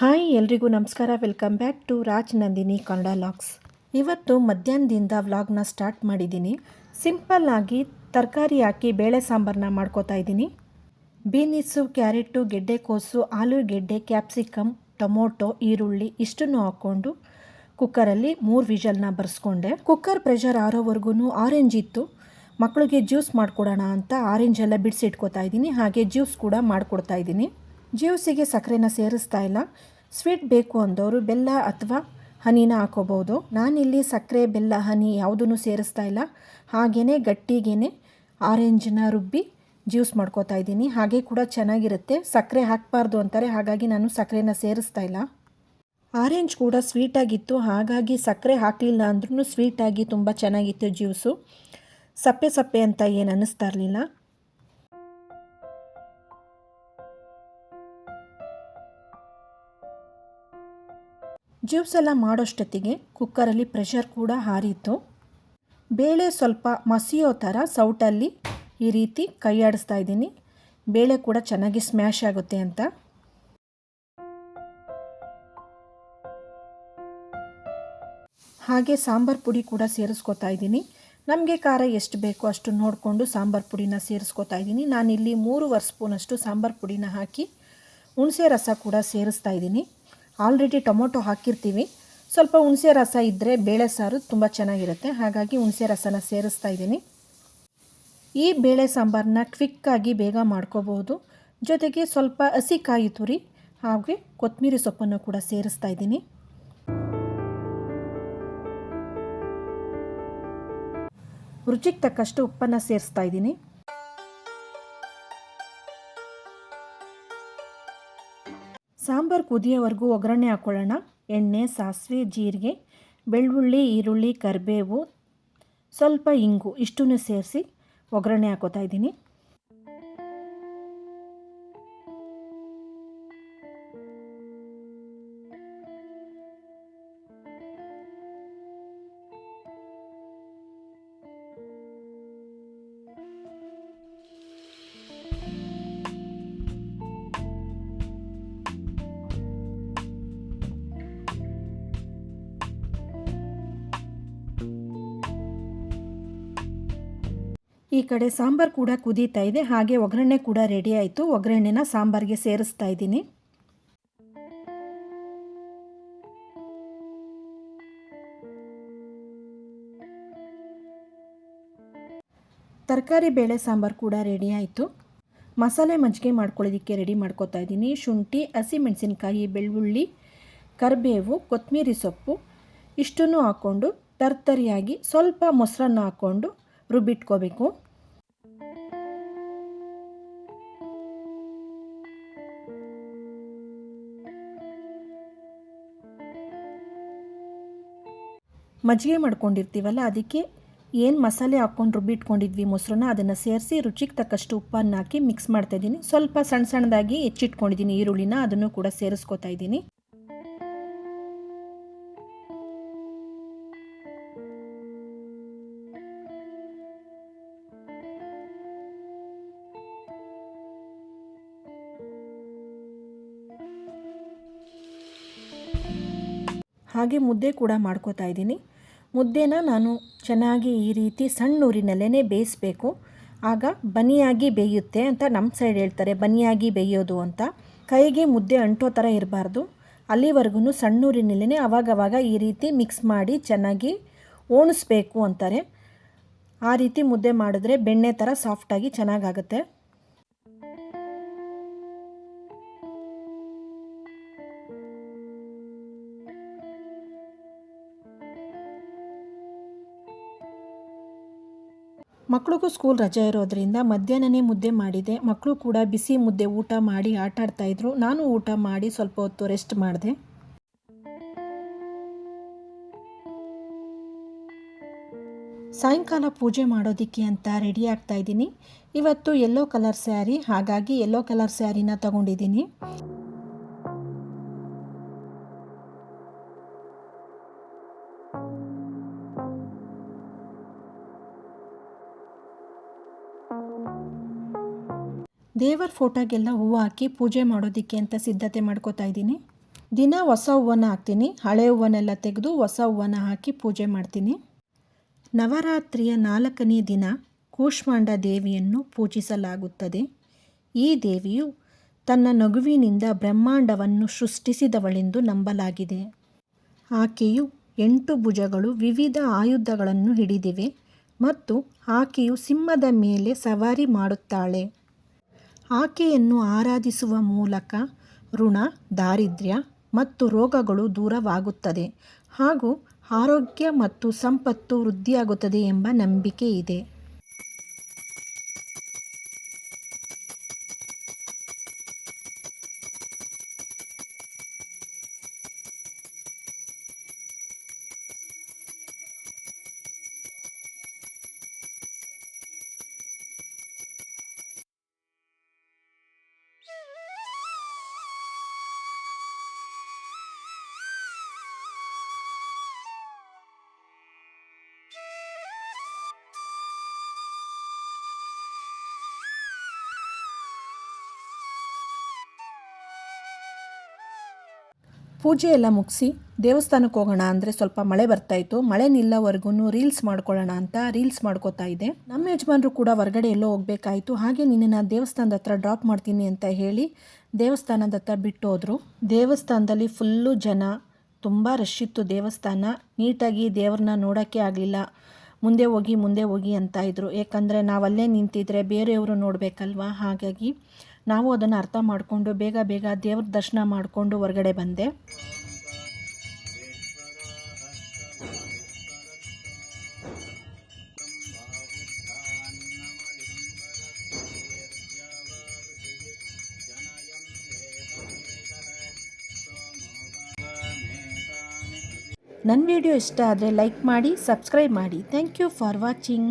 Hi, ಎಲ್ರಿಗೂ ನಮಸ್ಕಾರ. Welcome back to Raj Nandini Kannada vlogs ಇವತ್ತು ಮಧ್ಯಾಹ್ನದಿಂದ ವ್ಲಾಗ್ನ ಸ್ಟಾರ್ಟ್ ಮಾಡಿದ್ದೀನಿ. ಸಿಂಪಲ್ ಆಗಿ ತರಕಾರಿ ಹಾಕಿ ಬೇಳೆ ಸಾಂಬಾರನ್ನ ಮಾಡ್ಕೋತಾ ಇದ್ದೀನಿ. ಬೀನಿಸು, ಕ್ಯಾರೆಟು ಗೆಡ್ಡೆಕೋಸು ಆಲೂಗೆಡ್ಡೆ ಕ್ಯಾಪ್ಸಿಕಮ್, ಟೊಮೊಟೊ, ಈರುಳ್ಳಿ ಇಷ್ಟನ್ನು ಹಾಕ್ಕೊಂಡು ಕುಕ್ಕರಲ್ಲಿ ಮೂರು ವಿಜಲ್ನ ಬರ್ಸ್ಕೊಂಡೆ. ಕುಕ್ಕರ್ ಪ್ರೆಷರ್ ಆರೋವರೆಗೂ ಆರೆಂಜ್ ಇತ್ತು. ಮಕ್ಕಳಿಗೆ ಜ್ಯೂಸ್ ಮಾಡಿಕೊಡೋಣ ಅಂತ ಆರೆಂಜ್ ಎಲ್ಲ ಬಿಡಿಸಿಟ್ಕೋತಾ ಇದ್ದೀನಿ. ಹಾಗೆ ಜ್ಯೂಸ್ ಕೂಡ ಮಾಡಿಕೊಡ್ತಾ ಇದ್ದೀನಿ. ಜ್ಯೂಸಿಗೆ ಸಕ್ಕರೆನ ಸೇರಿಸ್ತಾ ಇಲ್ಲ. ಸ್ವೀಟ್ ಬೇಕು ಅಂದವರು ಬೆಲ್ಲ ಅಥವಾ ಹನಿನ ಹಾಕೋಬೋದು. ನಾನಿಲ್ಲಿ ಸಕ್ಕರೆ, ಬೆಲ್ಲ, ಹನಿ ಯಾವುದೂ ಸೇರಿಸ್ತಾ ಇಲ್ಲ. ಹಾಗೇ ಗಟ್ಟಿಗೇನೆ ಆರೆಂಜನ್ನ ರುಬ್ಬಿ ಜ್ಯೂಸ್ ಮಾಡ್ಕೋತಾ ಇದ್ದೀನಿ. ಹಾಗೆ ಕೂಡ ಚೆನ್ನಾಗಿರುತ್ತೆ. ಸಕ್ಕರೆ ಹಾಕಬಾರ್ದು ಅಂತಾರೆ. ಹಾಗಾಗಿ ನಾನು ಸಕ್ಕರೆನ ಸೇರಿಸ್ತಾ ಇಲ್ಲ. ಆರೆಂಜ್ ಕೂಡ ಸ್ವೀಟಾಗಿತ್ತು. ಹಾಗಾಗಿ ಸಕ್ಕರೆ ಹಾಕಲಿಲ್ಲ ಅಂದ್ರೂ ಸ್ವೀಟಾಗಿ ತುಂಬ ಚೆನ್ನಾಗಿತ್ತು ಜ್ಯೂಸು. ಸಪ್ಪೆ ಸಪ್ಪೆ ಅಂತ ಏನು ಅನ್ನಿಸ್ತಾ ಇರಲಿಲ್ಲ. ಜ್ಯೂಸ್ ಎಲ್ಲ ಮಾಡೋಷ್ಟೊತ್ತಿಗೆ ಕುಕ್ಕರಲ್ಲಿ ಪ್ರೆಷರ್ ಕೂಡ ಹಾರಿತ್ತು. ಬೇಳೆ ಸ್ವಲ್ಪ ಮಸಿಯೋ ಥರ ಸೌಟಲ್ಲಿ ಈ ರೀತಿ ಕೈ ಇದ್ದೀನಿ. ಬೇಳೆ ಕೂಡ ಚೆನ್ನಾಗಿ ಸ್ಮ್ಯಾಶ್ ಆಗುತ್ತೆ ಅಂತ. ಹಾಗೆ ಸಾಂಬಾರು ಪುಡಿ ಕೂಡ ಸೇರಿಸ್ಕೊತಾ ಇದ್ದೀನಿ. ನಮಗೆ ಖಾರ ಎಷ್ಟು ಬೇಕೋ ಅಷ್ಟು ನೋಡಿಕೊಂಡು ಸಾಂಬಾರು ಪುಡಿನ ಸೇರಿಸ್ಕೊತಾ ಇದ್ದೀನಿ. ನಾನಿಲ್ಲಿ ಮೂರುವರೆ ಸ್ಪೂನಷ್ಟು ಸಾಂಬಾರು ಪುಡಿನ ಹಾಕಿ ಹುಣಸೆ ರಸ ಕೂಡ ಸೇರಿಸ್ತಾ ಇದ್ದೀನಿ. ಆಲ್ರೆಡಿ ಟೊಮೊಟೊ ಹಾಕಿರ್ತೀವಿ. ಸ್ವಲ್ಪ ಹುಣಸೆ ರಸ ಇದ್ದರೆ ಬೇಳೆ ಸಾರು ತುಂಬ ಚೆನ್ನಾಗಿರುತ್ತೆ. ಹಾಗಾಗಿ ಹುಣಸೆ ರಸನ ಸೇರಿಸ್ತಾ ಇದ್ದೀನಿ. ಈ ಬೇಳೆ ಸಾಂಬಾರನ್ನ ಕ್ವಿಕ್ಕಾಗಿ ಬೇಗ ಮಾಡ್ಕೋಬಹುದು. ಜೊತೆಗೆ ಸ್ವಲ್ಪ ಹಸಿ ಕಾಯಿ ತುರಿ ಹಾಗೆ ಕೊತ್ತಂಬರಿ ಸೊಪ್ಪನ್ನು ಕೂಡ ಸೇರಿಸ್ತಾ ಇದ್ದೀನಿ. ರುಚಿಗೆ ತಕ್ಕಷ್ಟು ಉಪ್ಪನ್ನು ಸೇರಿಸ್ತಾ ಇದ್ದೀನಿ. ಸಾಂಬಾರು ಕುದಿಯೋವರೆಗೂ ಒಗ್ಗರಣೆ ಹಾಕ್ಕೊಳ್ಳೋಣ ಎಣ್ಣೆ, ಸಾಸಿವೆ, ಜೀರಿಗೆ, ಬೆಳ್ಳುಳ್ಳಿ, ಈರುಳ್ಳಿ, ಕರಿಬೇವು, ಸ್ವಲ್ಪ ಇಂಗು, ಇಷ್ಟನ್ನು ಸೇರಿಸಿ ಒಗ್ಗರಣೆ ಹಾಕೋತಾ ಇದ್ದೀನಿ. ಈ ಕಡೆ ಸಾಂಬಾರು ಕೂಡ ಕುದೀತಾ ಇದೆ. ಹಾಗೆ ಒಗ್ಗರಣೆ ಕೂಡ ರೆಡಿ ಆಯಿತು. ಒಗ್ಗರಣೆನ ಸಾಂಬಾರಿಗೆ ಸೇರಿಸ್ತಾ ಇದ್ದೀನಿ. ತರಕಾರಿ ಬೇಳೆ ಸಾಂಬಾರು ಕೂಡ ರೆಡಿ ಆಯಿತು. ಮಸಾಲೆ ಮಜ್ಜಿಗೆ ಮಾಡ್ಕೊಳ್ಳೋದಕ್ಕೆ ರೆಡಿ ಮಾಡ್ಕೋತಾ ಇದ್ದೀನಿ. ಶುಂಠಿ, ಹಸಿಮೆಣಸಿನ್ಕಾಯಿ, ಬೆಳ್ಳುಳ್ಳಿ, ಕರಿಬೇವು ಕೊತ್ತಂಬರಿ ಸೊಪ್ಪು ಇಷ್ಟನ್ನು ಹಾಕ್ಕೊಂಡು ತರ್ತರಿಯಾಗಿ ಸ್ವಲ್ಪ ಮೊಸರನ್ನು ಹಾಕ್ಕೊಂಡು ರುಬ್ಬಿಟ್ಕೋಬೇಕು. ಮಜ್ಜಿಗೆ ಮಾಡ್ಕೊಂಡಿರ್ತೀವಲ್ಲ, ಅದಕ್ಕೆ ಏನು ಮಸಾಲೆ ಹಾಕ್ಕೊಂಡು ರುಬ್ಬಿಟ್ಕೊಂಡಿದ್ವಿ ಮೊಸರನ್ನ, ಅದನ್ನು ಸೇರಿಸಿ ರುಚಿಗೆ ತಕ್ಕಷ್ಟು ಉಪ್ಪನ್ನು ಹಾಕಿ ಮಿಕ್ಸ್ ಮಾಡ್ತಾಯಿದ್ದೀನಿ ಸ್ವಲ್ಪ ಸಣ್ಣ ಸಣ್ಣದಾಗಿ ಹೆಚ್ಚಿಟ್ಕೊಂಡಿದ್ದೀನಿ ಈರುಳ್ಳಿನ, ಅದನ್ನು ಕೂಡ ಸೇರಿಸ್ಕೊತಾ ಇದ್ದೀನಿ. ಹಾಗೆ ಮುದ್ದೆ ಕೂಡ ಮಾಡ್ಕೋತಾ ಇದ್ದೀನಿ. ಮುದ್ದೆನ ನಾನು ಚೆನ್ನಾಗಿ ಈ ರೀತಿ ಸಣ್ಣ ಊರಿನಲ್ಲೇ ಬೇಯಿಸಬೇಕು. ಆಗ ಬನಿಯಾಗಿ ಬೇಯುತ್ತೆ ಅಂತ ನಮ್ಮ ಸೈಡ್ ಹೇಳ್ತಾರೆ, ಬನಿಯಾಗಿ ಬೇಯೋದು ಅಂತ. ಕೈಗೆ ಮುದ್ದೆ ಅಂಟೋ ಥರ ಇರಬಾರ್ದು. ಅಲ್ಲಿವರೆಗೂ ಸಣ್ಣೂರಿನಲ್ಲೇ ಅವಾಗವಾಗ ಈ ರೀತಿ ಮಿಕ್ಸ್ ಮಾಡಿ ಚೆನ್ನಾಗಿ ಓಣಿಸ್ಬೇಕು ಅಂತಾರೆ. ಆ ರೀತಿ ಮುದ್ದೆ ಮಾಡಿದ್ರೆ ಬೆಣ್ಣೆ ಥರ ಸಾಫ್ಟಾಗಿ ಚೆನ್ನಾಗಾಗುತ್ತೆ. ಮಕ್ಕಳಿಗೂ ಸ್ಕೂಲ್ ರಜೆ ಇರೋದ್ರಿಂದ ಮಧ್ಯಾಹ್ನನೇ ಮುದ್ದೆ ಮಾಡಿದೆ. ಮಕ್ಕಳು ಕೂಡ ಬಿಸಿ ಮುದ್ದೆ ಊಟ ಮಾಡಿ ಆಟ ಆಡ್ತಾಯಿದ್ರು ನಾನು ಊಟ ಮಾಡಿ ಸ್ವಲ್ಪ ಹೊತ್ತು ರೆಸ್ಟ್ ಮಾಡಿದೆ. ಸಾಯಂಕಾಲ ಪೂಜೆ ಮಾಡೋದಕ್ಕೆ ಅಂತ ರೆಡಿ ಆಗ್ತಾ ಇದ್ದೀನಿ. ಇವತ್ತು ಯೆಲ್ಲೋ ಕಲರ್ ಸ್ಯಾರಿ ಹಾಗಾಗಿ ಯೆಲ್ಲೋ ಕಲರ್ ಸ್ಯಾರಿನ ತಗೊಂಡಿದ್ದೀನಿ. ದೇವರ ಫೋಟೋಗೆಲ್ಲ ಹೂವು ಹಾಕಿ ಪೂಜೆ ಮಾಡೋದಕ್ಕೆ ಅಂತ ಸಿದ್ಧತೆ ಮಾಡ್ಕೋತಾ ಇದ್ದೀನಿ. ದಿನ ಹೊಸ ಹೂವನ್ನು ಹಾಕ್ತೀನಿ. ಹಳೆ ಹೂವನ್ನೆಲ್ಲ ತೆಗೆದು ಹೊಸ ಹೂವನ್ನು ಹಾಕಿ ಪೂಜೆ ಮಾಡ್ತೀನಿ. ನವರಾತ್ರಿಯ ನಾಲ್ಕನೇ ದಿನ ಕೂಷ್ಮಾಂಡ ದೇವಿಯನ್ನು ಪೂಜಿಸಲಾಗುತ್ತದೆ. ಈ ದೇವಿಯು ತನ್ನ ನಗುವಿನಿಂದ ಬ್ರಹ್ಮಾಂಡವನ್ನು ಸೃಷ್ಟಿಸಿದವಳೆಂದು ನಂಬಲಾಗಿದೆ. ಆಕೆಯು ಎಂಟು ಭುಜಗಳು ವಿವಿಧ ಆಯುಧಗಳನ್ನು ಹಿಡಿದಿವೆ ಮತ್ತು ಆಕೆಯು ಸಿಂಹದ ಮೇಲೆ ಸವಾರಿ ಮಾಡುತ್ತಾಳೆ. ಆಕೆಯನ್ನು ಆರಾಧಿಸುವ ಮೂಲಕ ಋಣ, ದಾರಿದ್ರ್ಯ ಮತ್ತು ರೋಗಗಳು ದೂರವಾಗುತ್ತದೆ ಹಾಗೂ ಆರೋಗ್ಯ ಮತ್ತು ಸಂಪತ್ತು ವೃದ್ಧಿಯಾಗುತ್ತದೆ ಎಂಬ ನಂಬಿಕೆ ಇದೆ. ಪೂಜೆ ಎಲ್ಲ ಮುಗಿಸಿ ದೇವಸ್ಥಾನಕ್ಕೆ ಹೋಗೋಣ ಅಂದರೆ ಸ್ವಲ್ಪ ಮಳೆ ಬರ್ತಾಯಿತ್ತು ಮಳೆ ನಿಲ್ಲವರೆಗೂ ರೀಲ್ಸ್ ಮಾಡ್ಕೊಳ್ಳೋಣ ಅಂತ ರೀಲ್ಸ್ ಮಾಡ್ಕೋತಾ ಇದ್ದೆ. ನಮ್ಮ ಯಜಮಾನರು ಕೂಡ ಹೊರಗಡೆ ಎಲ್ಲೋ ಹೋಗಬೇಕಾಯಿತು. ಹಾಗೆ ನಿನ್ನ ದೇವಸ್ಥಾನದ ಹತ್ರ ಡ್ರಾಪ್ ಮಾಡ್ತೀನಿ ಅಂತ ಹೇಳಿ ದೇವಸ್ಥಾನದ ಹತ್ರ ಬಿಟ್ಟು ಹೋದರು. ದೇವಸ್ಥಾನದಲ್ಲಿ ಫುಲ್ಲು ಜನ, ತುಂಬ ರಶ್ ಇತ್ತು ದೇವಸ್ಥಾನ. ನೀಟಾಗಿ ದೇವ್ರನ್ನ ನೋಡೋಕ್ಕೆ ಆಗಲಿಲ್ಲ. ಮುಂದೆ ಹೋಗಿ ಮುಂದೆ ಹೋಗಿ ಅಂತ ಇದ್ರು. ಏಕೆಂದರೆ ನಾವಲ್ಲೇ ನಿಂತಿದ್ರೆ ಬೇರೆಯವರು ನೋಡಬೇಕಲ್ವಾ? ಹಾಗಾಗಿ ನಾವು ಅದನ್ನು ಅರ್ಥ ಮಾಡಿಕೊಂಡು ಬೇಗ ಬೇಗ ದೇವ್ರ ದರ್ಶನ ಮಾಡಿಕೊಂಡು ಹೊರಗಡೆ ಬಂದೆ. ನನ್ನ ವಿಡಿಯೋ ಇಷ್ಟ ಆದರೆ ಲೈಕ್ ಮಾಡಿ ಸಬ್ಸ್ಕ್ರೈಬ್ ಮಾಡಿ. Thank you for watching